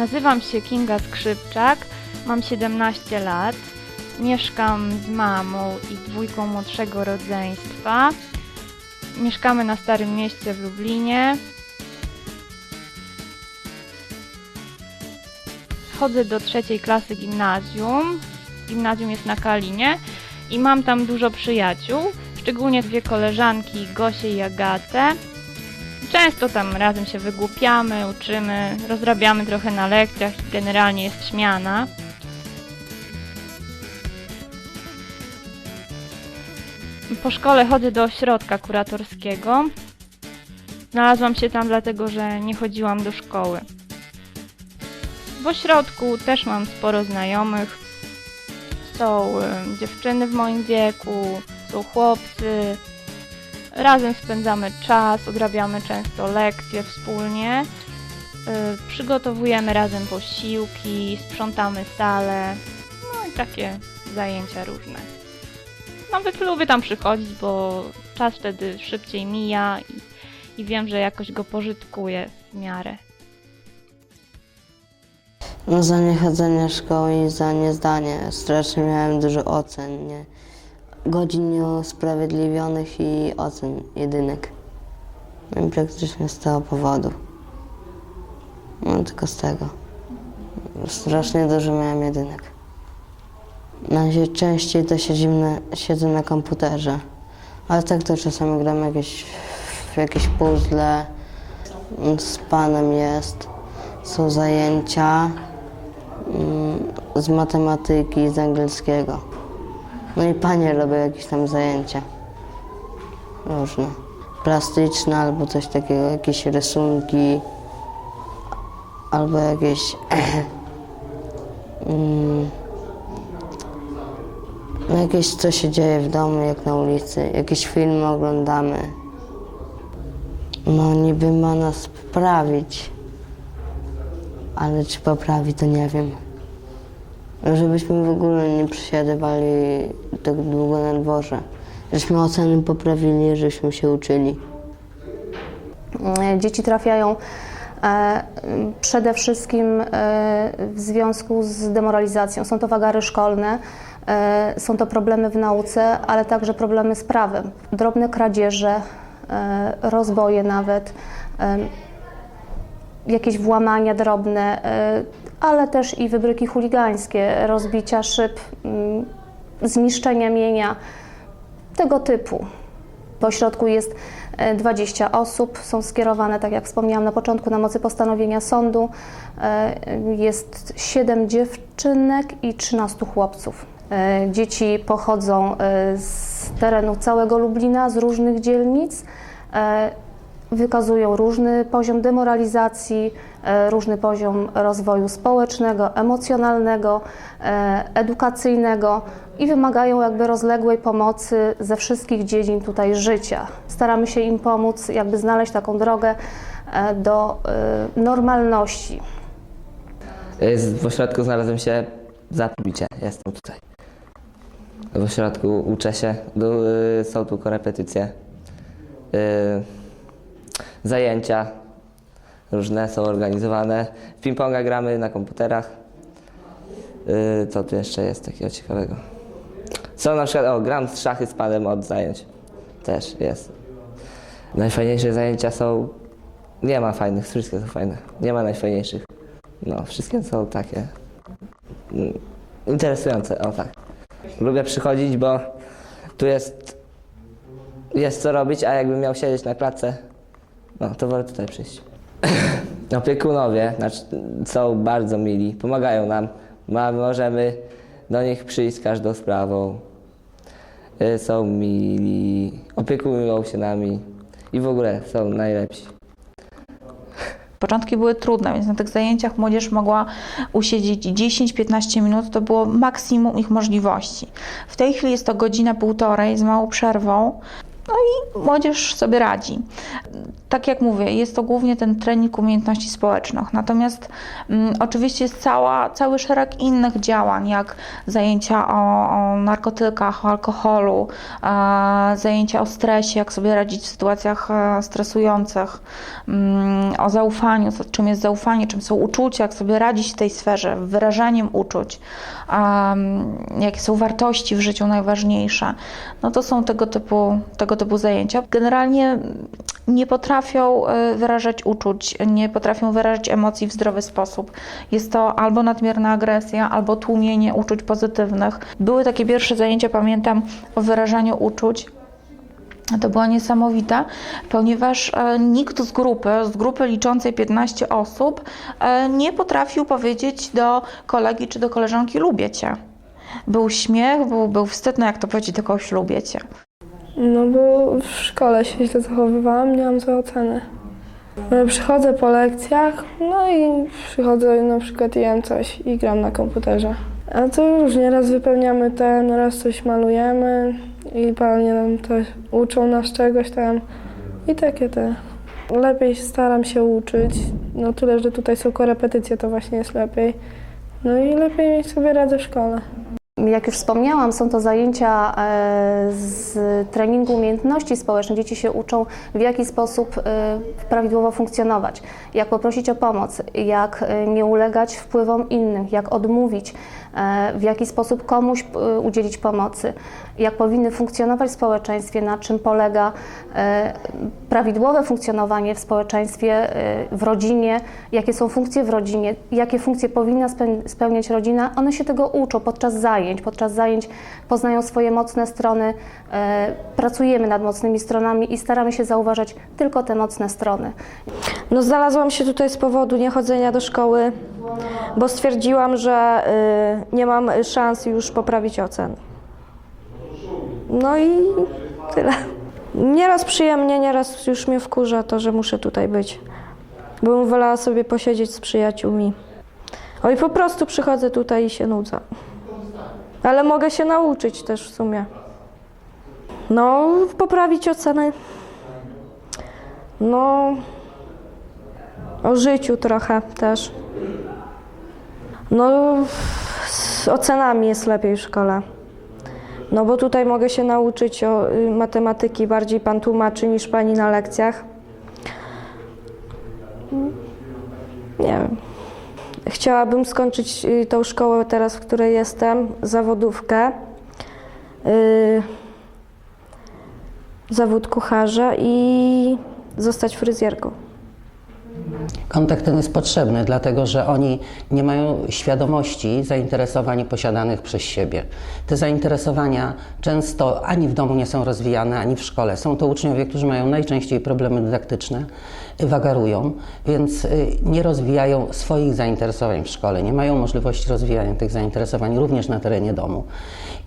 Nazywam się Kinga Skrzypczak, mam 17 lat. Mieszkam z mamą i dwójką młodszego rodzeństwa. Mieszkamy na Starym Mieście w Lublinie. Chodzę do trzeciej klasy gimnazjum. Gimnazjum jest na Kalinie i mam tam dużo przyjaciół, szczególnie dwie koleżanki, Gosię i Agatę. Często tam razem się wygłupiamy, uczymy, rozrabiamy trochę na lekcjach i generalnie jest śmiana. Po szkole chodzę do ośrodka kuratorskiego. Znalazłam się tam dlatego, że nie chodziłam do szkoły. W ośrodku też mam sporo znajomych. Są y, dziewczyny w moim wieku, są chłopcy, Razem spędzamy czas, odrabiamy często lekcje wspólnie, y, przygotowujemy razem posiłki, sprzątamy salę, no i takie zajęcia różne. Nawet lubię tam przychodzić, bo czas wtedy szybciej mija i, i wiem, że jakoś go pożytkuję w miarę. No za niechodzenie szkoły i za niezdanie. Strasznie miałem dużo ocen, nie? Godzin nieusprawiedliwionych i ocen jedynek. No i praktycznie z tego powodu. No tylko z tego. Strasznie dużo miałem jedynek. Najczęściej to siedzimy siedzę na komputerze. Ale tak to czasami gram jakieś, w jakieś puzzle. Z panem jest. Są zajęcia mm, z matematyki, z angielskiego. No i panie robią jakieś tam zajęcia. Różne. Plastyczne albo coś takiego, jakieś rysunki. Albo jakieś... mm, jakieś co się dzieje w domu, jak na ulicy. Jakieś filmy oglądamy. No niby ma nas poprawić. Ale czy poprawi, to nie wiem. Żebyśmy w ogóle nie przesiadywali tak długo na dworze. Żeśmy oceny poprawili, żeśmy się uczyli. Dzieci trafiają e, przede wszystkim e, w związku z demoralizacją. Są to wagary szkolne, e, są to problemy w nauce, ale także problemy z prawem. Drobne kradzieże, e, rozboje nawet, e, jakieś włamania drobne, e, ale też i wybryki chuligańskie, rozbicia szyb, mm, zniszczenia mienia, tego typu. W ośrodku jest e, 20 osób, są skierowane, tak jak wspomniałam na początku, na mocy postanowienia sądu. E, Jest 7 dziewczynek i 13 chłopców. E, Dzieci pochodzą e, z terenu całego Lublina, z różnych dzielnic. E, Wykazują różny poziom demoralizacji, e, różny poziom rozwoju społecznego, emocjonalnego, e, edukacyjnego i wymagają jakby rozległej pomocy ze wszystkich dziedzin tutaj życia. Staramy się im pomóc, jakby znaleźć taką drogę e, do e, normalności. W ośrodku znalazłem się za. Jestem tutaj. W ośrodku uczę się. Są tu korepetycje. Zajęcia różne są organizowane. W ping-ponga gramy na komputerach. Y, Co tu jeszcze jest takiego ciekawego? Są na przykład, o, gram w szachy z panem od zajęć. Też jest. Najfajniejsze zajęcia są... Nie ma fajnych, wszystkie są fajne. Nie ma najfajniejszych. No, wszystkie są takie mm, interesujące, o tak. Lubię przychodzić, bo tu jest, jest co robić, a jakbym miał siedzieć na klatce, no to wolę tutaj przyjść. Opiekunowie znaczy, są bardzo mili, pomagają nam. Możemy do nich przyjść z każdą sprawą. Y, Są mili, opiekują się nami i w ogóle są najlepsi. Początki były trudne, więc na tych zajęciach młodzież mogła usiedzieć 10-15 minut, to było maksimum ich możliwości. W tej chwili jest to godzina, półtorej z małą przerwą. No i młodzież sobie radzi. Tak jak mówię, jest to głównie ten trening umiejętności społecznych. Natomiast mm, oczywiście jest cała, cały szereg innych działań, jak zajęcia o, o narkotykach, o alkoholu, e, zajęcia o stresie, jak sobie radzić w sytuacjach e, stresujących, mm, o zaufaniu, co, czym jest zaufanie, czym są uczucia, jak sobie radzić w tej sferze, wyrażaniem uczuć, em, jakie są wartości w życiu najważniejsze. No to są tego typu, tego typu zajęcia. Generalnie nie potrafią e, wyrażać uczuć, nie potrafią wyrażać emocji w zdrowy sposób. Jest to albo nadmierna agresja, albo tłumienie uczuć pozytywnych. Były takie pierwsze zajęcia, pamiętam, o wyrażaniu uczuć. To było niesamowite, ponieważ e, nikt z grupy, z grupy liczącej 15 osób, e, nie potrafił powiedzieć do kolegi czy do koleżanki lubię cię. Był śmiech, był, był wstyd, no jak to powiedzieć do kogoś lubię cię. No bo w szkole się źle zachowywałam, miałam złe oceny. No, Przychodzę po lekcjach, no i przychodzę na przykład jem coś i gram na komputerze. A to różnie, raz wypełniamy ten, raz coś malujemy i panie nam też uczą nas czegoś tam i takie te. Lepiej staram się uczyć, no tyle, że tutaj są korepetycje, to właśnie jest lepiej. No i lepiej mieć sobie radzę w szkole. Jak już wspomniałam, są to zajęcia e, z treningu umiejętności społecznych. Dzieci się uczą, w jaki sposób e, prawidłowo funkcjonować, jak poprosić o pomoc, jak e, nie ulegać wpływom innych, jak odmówić, w jaki sposób komuś e, udzielić pomocy, jak powinny funkcjonować w społeczeństwie, na czym polega e, prawidłowe funkcjonowanie w społeczeństwie, e, w rodzinie, jakie są funkcje w rodzinie, jakie funkcje powinna speł- spełniać rodzina. One się tego uczą podczas zajęć. Podczas zajęć poznają swoje mocne strony, e, pracujemy nad mocnymi stronami i staramy się zauważać tylko te mocne strony. No znalazłam się tutaj z powodu niechodzenia do szkoły, bo stwierdziłam, że y, nie mam szans już poprawić ocen. No i tyle. Nieraz przyjemnie, nieraz już mnie wkurza to, że muszę tutaj być. Bym wolała sobie posiedzieć z przyjaciółmi. Oj, po prostu przychodzę tutaj i się nudzę. Ale mogę się nauczyć też w sumie. No, poprawić oceny. No, o życiu trochę też. No, z ocenami jest lepiej w szkole. No bo tutaj mogę się nauczyć o y, matematyki, bardziej pan tłumaczy niż pani na lekcjach. Nie wiem. Chciałabym skończyć y, tą szkołę teraz, w której jestem, zawodówkę. y, Zawód kucharza i zostać fryzjerką. Kontakt ten jest potrzebny, dlatego że oni nie mają świadomości zainteresowań posiadanych przez siebie. Te zainteresowania często ani w domu nie są rozwijane, ani w szkole. Są to uczniowie, którzy mają najczęściej problemy dydaktyczne, wagarują, więc y, nie rozwijają swoich zainteresowań w szkole, nie mają możliwości rozwijania tych zainteresowań również na terenie domu.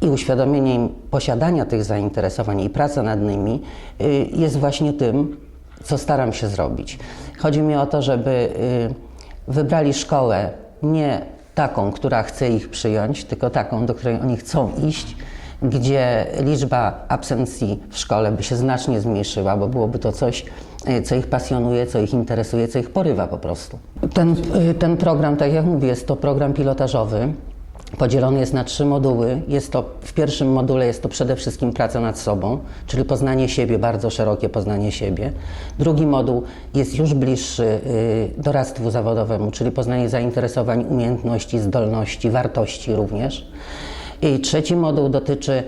I uświadomienie im posiadania tych zainteresowań i praca nad nimi y, jest właśnie tym, co staram się zrobić. Chodzi mi o to, żeby y, wybrali szkołę nie taką, która chce ich przyjąć, tylko taką, do której oni chcą iść, gdzie liczba absencji w szkole by się znacznie zmniejszyła, bo byłoby to coś, y, co ich pasjonuje, co ich interesuje, co ich porywa po prostu. Ten, y, ten program, tak jak mówię, jest to program pilotażowy. Podzielony jest na trzy moduły. Jest to, w pierwszym module jest to przede wszystkim praca nad sobą, czyli poznanie siebie, bardzo szerokie poznanie siebie. Drugi moduł jest już bliższy y, doradztwu zawodowemu, czyli poznanie zainteresowań, umiejętności, zdolności, wartości również. I trzeci moduł dotyczy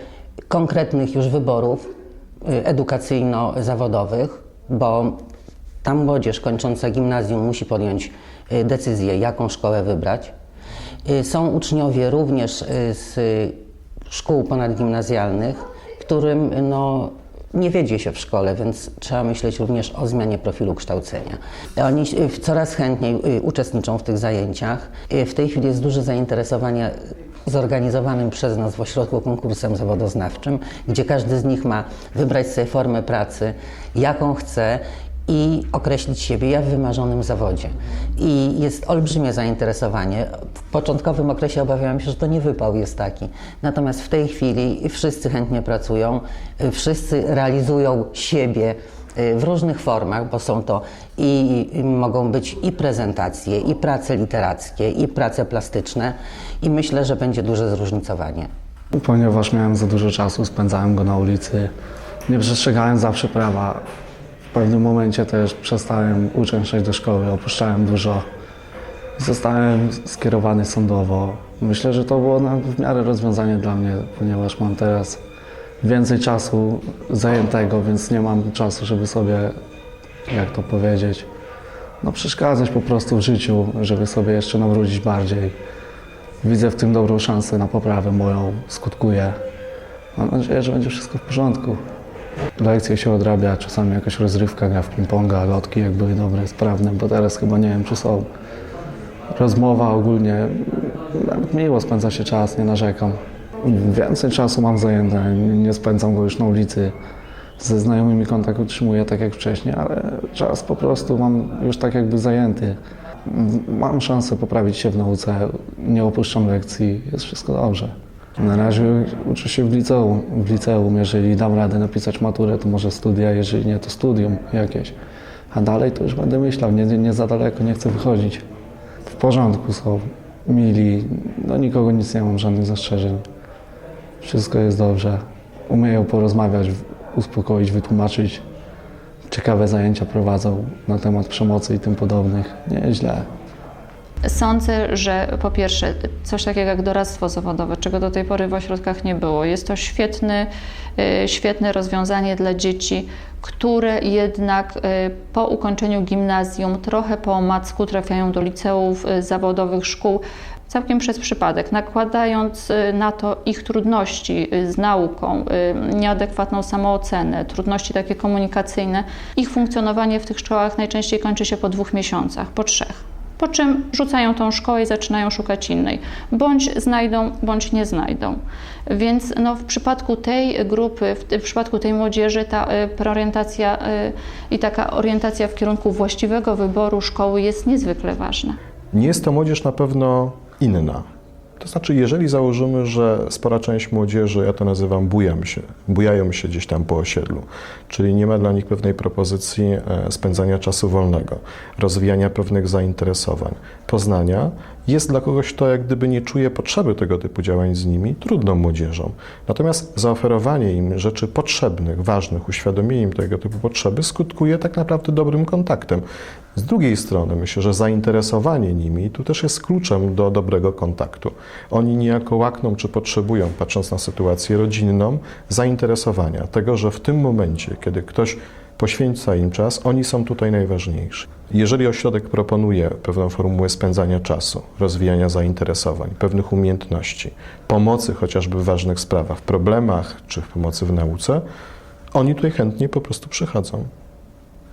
konkretnych już wyborów y, edukacyjno-zawodowych, bo ta młodzież kończąca gimnazjum musi podjąć y, decyzję, jaką szkołę wybrać. Y, Są uczniowie również y, z szkół ponadgimnazjalnych, którym no, nie wiedzie się w szkole, więc trzeba myśleć również o zmianie profilu kształcenia. Oni y, coraz chętniej uczestniczą w tych zajęciach. W tej chwili jest duże zainteresowanie zorganizowanym przez nas w ośrodku konkursem zawodoznawczym, gdzie każdy z nich ma wybrać sobie formę pracy, jaką chce i określić siebie w wymarzonym zawodzie. I jest olbrzymie zainteresowanie. W początkowym okresie obawiałam się, że to nie wypał jest taki. Natomiast w tej chwili wszyscy chętnie pracują, y, wszyscy realizują siebie y, w różnych formach, bo są to i, i mogą być i prezentacje, i prace literackie, i prace plastyczne i myślę, że będzie duże zróżnicowanie. Ponieważ miałem za dużo czasu, spędzałem go na ulicy, nie przestrzegałem zawsze prawa. Pewnym momencie też przestałem uczęszczać do szkoły, opuszczałem dużo. Zostałem skierowany sądowo. Myślę, że to było na, w miarę rozwiązanie dla mnie, ponieważ mam teraz więcej czasu zajętego, więc nie mam czasu, żeby sobie, jak to powiedzieć, no przeszkadzać po prostu w życiu, żeby sobie jeszcze nawrócić bardziej. Widzę w tym dobrą szansę na poprawę moją, skutkuję. Mam nadzieję, że będzie wszystko w porządku. Lekcje się odrabia, czasami jakaś rozrywka, gra w ping-ponga, lotki jak były dobre, sprawne, bo teraz chyba nie wiem, czy są. Rozmowa ogólnie, miło spędza się czas, nie narzekam. Więcej czasu mam zajęte, nie spędzam go już na ulicy. Ze znajomymi kontakt utrzymuję tak jak wcześniej, ale czas po prostu mam już tak jakby zajęty. Mam szansę poprawić się w nauce, nie opuszczam lekcji, jest wszystko dobrze. Na razie uczę się w liceum. W liceum, jeżeli dam radę napisać maturę, to może studia, jeżeli nie, to studium jakieś. A dalej to już będę myślał, nie, nie za daleko, nie chcę wychodzić. W porządku są, mili, no nikogo nic nie mam, żadnych zastrzeżeń. Wszystko jest dobrze. Umieją porozmawiać, uspokoić, wytłumaczyć. Ciekawe zajęcia prowadzą na temat przemocy i tym podobnych. Nieźle. Sądzę, że po pierwsze coś takiego jak doradztwo zawodowe, czego do tej pory w ośrodkach nie było. Jest to świetny, y, świetne rozwiązanie dla dzieci, które jednak y, po ukończeniu gimnazjum trochę po omacku trafiają do liceów y, zawodowych, szkół, całkiem przez przypadek, nakładając na to ich trudności z nauką, nieadekwatną samoocenę, trudności takie komunikacyjne. Ich funkcjonowanie w tych szkołach najczęściej kończy się po dwóch miesiącach, po trzech. Po czym rzucają tą szkołę i zaczynają szukać innej. Bądź znajdą, bądź nie znajdą. Więc no, w przypadku tej grupy, w, przypadku tej młodzieży, ta y, preorientacja y, i taka orientacja w kierunku właściwego wyboru szkoły jest niezwykle ważna. Nie jest to młodzież na pewno inna. To znaczy, jeżeli założymy, że spora część młodzieży, ja to nazywam bujam się, bujają się gdzieś tam po osiedlu, czyli nie ma dla nich pewnej propozycji e, spędzania czasu wolnego, rozwijania pewnych zainteresowań, poznania, jest dla kogoś, kto jak gdyby nie czuje potrzeby tego typu działań z nimi, trudną młodzieżą. Natomiast zaoferowanie im rzeczy potrzebnych, ważnych, uświadomienie im tego typu potrzeby skutkuje tak naprawdę dobrym kontaktem. Z drugiej strony myślę, że zainteresowanie nimi tu też jest kluczem do dobrego kontaktu. Oni niejako łakną czy potrzebują, patrząc na sytuację rodzinną, zainteresowania, tego, że w tym momencie, kiedy ktoś poświęca im czas, oni są tutaj najważniejsi. Jeżeli ośrodek proponuje pewną formułę spędzania czasu, rozwijania zainteresowań, pewnych umiejętności, pomocy chociażby w ważnych sprawach, problemach czy pomocy w nauce, oni tutaj chętnie po prostu przychodzą.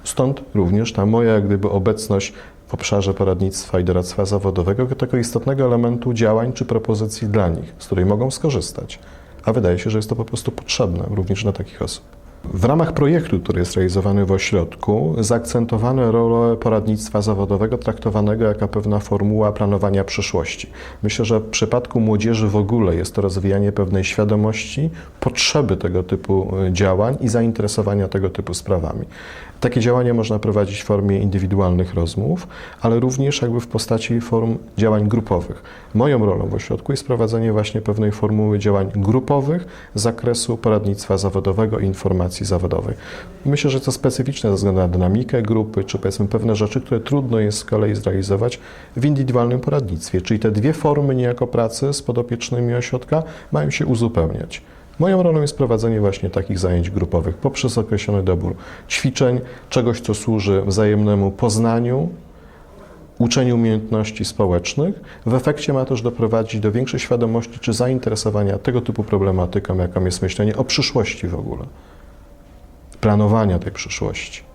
Stąd również ta moja jak gdyby obecność w obszarze poradnictwa i doradztwa zawodowego jako istotnego elementu działań czy propozycji dla nich, z której mogą skorzystać. A wydaje się, że jest to po prostu potrzebne również dla takich osób. W ramach projektu, który jest realizowany w ośrodku, zaakcentowano rolę poradnictwa zawodowego traktowanego jako pewna formuła planowania przyszłości. Myślę, że w przypadku młodzieży w ogóle jest to rozwijanie pewnej świadomości, potrzeby tego typu y, działań i zainteresowania tego typu sprawami. Takie działania można prowadzić w formie indywidualnych rozmów, ale również jakby w postaci form działań grupowych. Moją rolą w ośrodku jest prowadzenie właśnie pewnej formuły działań grupowych z zakresu poradnictwa zawodowego i informacji zawodowej. Myślę, że to specyficzne ze względu na dynamikę grupy, czy powiedzmy pewne rzeczy, które trudno jest z kolei zrealizować w indywidualnym poradnictwie. Czyli te dwie formy niejako pracy z podopiecznymi ośrodka mają się uzupełniać. Moją rolą jest prowadzenie właśnie takich zajęć grupowych poprzez określony dobór ćwiczeń, czegoś, co służy wzajemnemu poznaniu, uczeniu umiejętności społecznych. W efekcie ma też doprowadzić do większej świadomości czy zainteresowania tego typu problematyką, jaką jest myślenie o przyszłości w ogóle, planowania tej przyszłości.